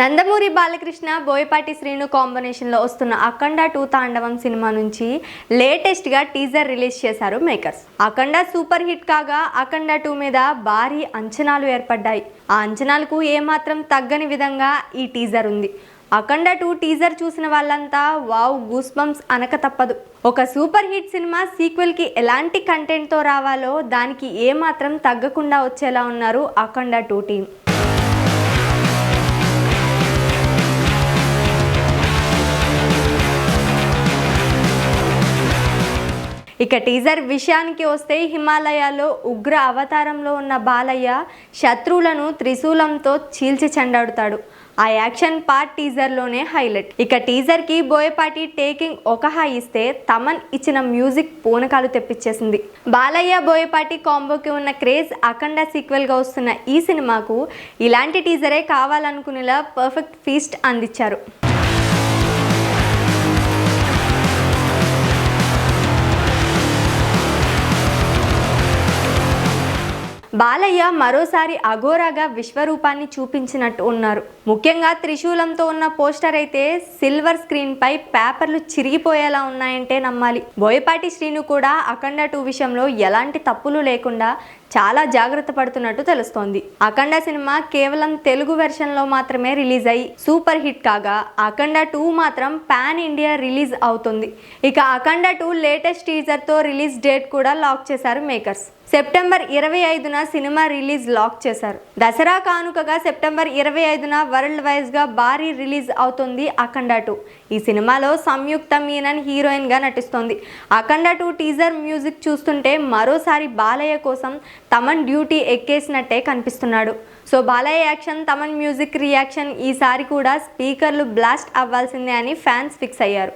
నందమూరి బాలకృష్ణ బోయపాటి శ్రీను కాంబినేషన్లో వస్తున్న అఖండ టూ తాండవం సినిమా నుంచి లేటెస్ట్గా టీజర్ రిలీజ్ చేశారు మేకర్స్ అఖండ సూపర్ హిట్ కాగా అఖండ టూ మీద భారీ అంచనాలు ఏర్పడ్డాయి. ఆ అంచనాలకు ఏమాత్రం తగ్గని విధంగా ఈ టీజర్ ఉంది. అఖండ టూ టీజర్ చూసిన వాళ్ళంతా వావ్ గూస్ బంప్స్ అనక తప్పదు. ఒక సూపర్ హిట్ సినిమా సీక్వెల్కి ఎలాంటి కంటెంట్తో రావాలో దానికి ఏమాత్రం తగ్గకుండా వచ్చేలా ఉన్నారు అఖండ టూ టీం ఇక టీజర్ విషయానికి వస్తే హిమాలయాల్లో ఉగ్ర అవతారంలో ఉన్న బాలయ్య శత్రువులను త్రిశూలంతో చీల్చి చెండాడుతాడు. ఆ యాక్షన్ పార్ట్ టీజర్లోనే హైలైట్. ఇక టీజర్కి బోయపాటి టేకింగ్ ఒక హై ఇస్తే తమన్ ఇచ్చిన మ్యూజిక్ పూనకాలు తెప్పించేసింది. బాలయ్య బోయపాటి కాంబోకి ఉన్న క్రేజ్ అఖండ సీక్వెల్గా వస్తున్న ఈ సినిమాకు ఇలాంటి టీజరే కావాలనుకునేలా పర్ఫెక్ట్ ఫీస్ట్ అందించారు. బాలయ్య మరోసారి అఘోరాగా విశ్వరూపాన్ని చూపించినట్టు ఉన్నారు. ముఖ్యంగా త్రిశూలంతో ఉన్న పోస్టర్ అయితే సిల్వర్ స్క్రీన్ పై పేపర్లు చిరిగిపోయేలా ఉన్నాయంటే నమ్మాలి. బోయపాటి శ్రీను కూడా అఖండ టూ విషయంలో ఎలాంటి తప్పులు లేకుండా చాలా జాగ్రత్త పడుతున్నట్టు తెలుస్తోంది. అఖండ సినిమా కేవలం తెలుగు వెర్షన్లో మాత్రమే రిలీజ్ అయ్యి సూపర్ హిట్ కాగా అఖండ టూ మాత్రం పాన్ ఇండియా రిలీజ్ అవుతుంది. ఇక అఖండ టూ లేటెస్ట్ టీజర్తో రిలీజ్ డేట్ కూడా లాక్ చేశారు మేకర్స్. సెప్టెంబర్ ఇరవై ఐదున సినిమా రిలీజ్ లాక్ చేశారు. దసరా కానుకగా సెప్టెంబర్ ఇరవై ఐదున వరల్డ్ వైజ్గా భారీ రిలీజ్ అవుతుంది అఖండ టూ. ఈ సినిమాలో సంయుక్త మీనన్ హీరోయిన్గా నటిస్తోంది. అఖండ టూ టీజర్ మ్యూజిక్ చూస్తుంటే మరోసారి బాలయ్య కోసం తమన్ డ్యూటీ ఎక్కేసినట్టే కనిపిస్తున్నాడు. So Balayya action Thaman music reaction ఈసారి కూడా స్పీకర్లు బ్లాస్ట్ అవ్వాల్సిందే అని ఫ్యాన్స్ ఫిక్స్ అయ్యారు.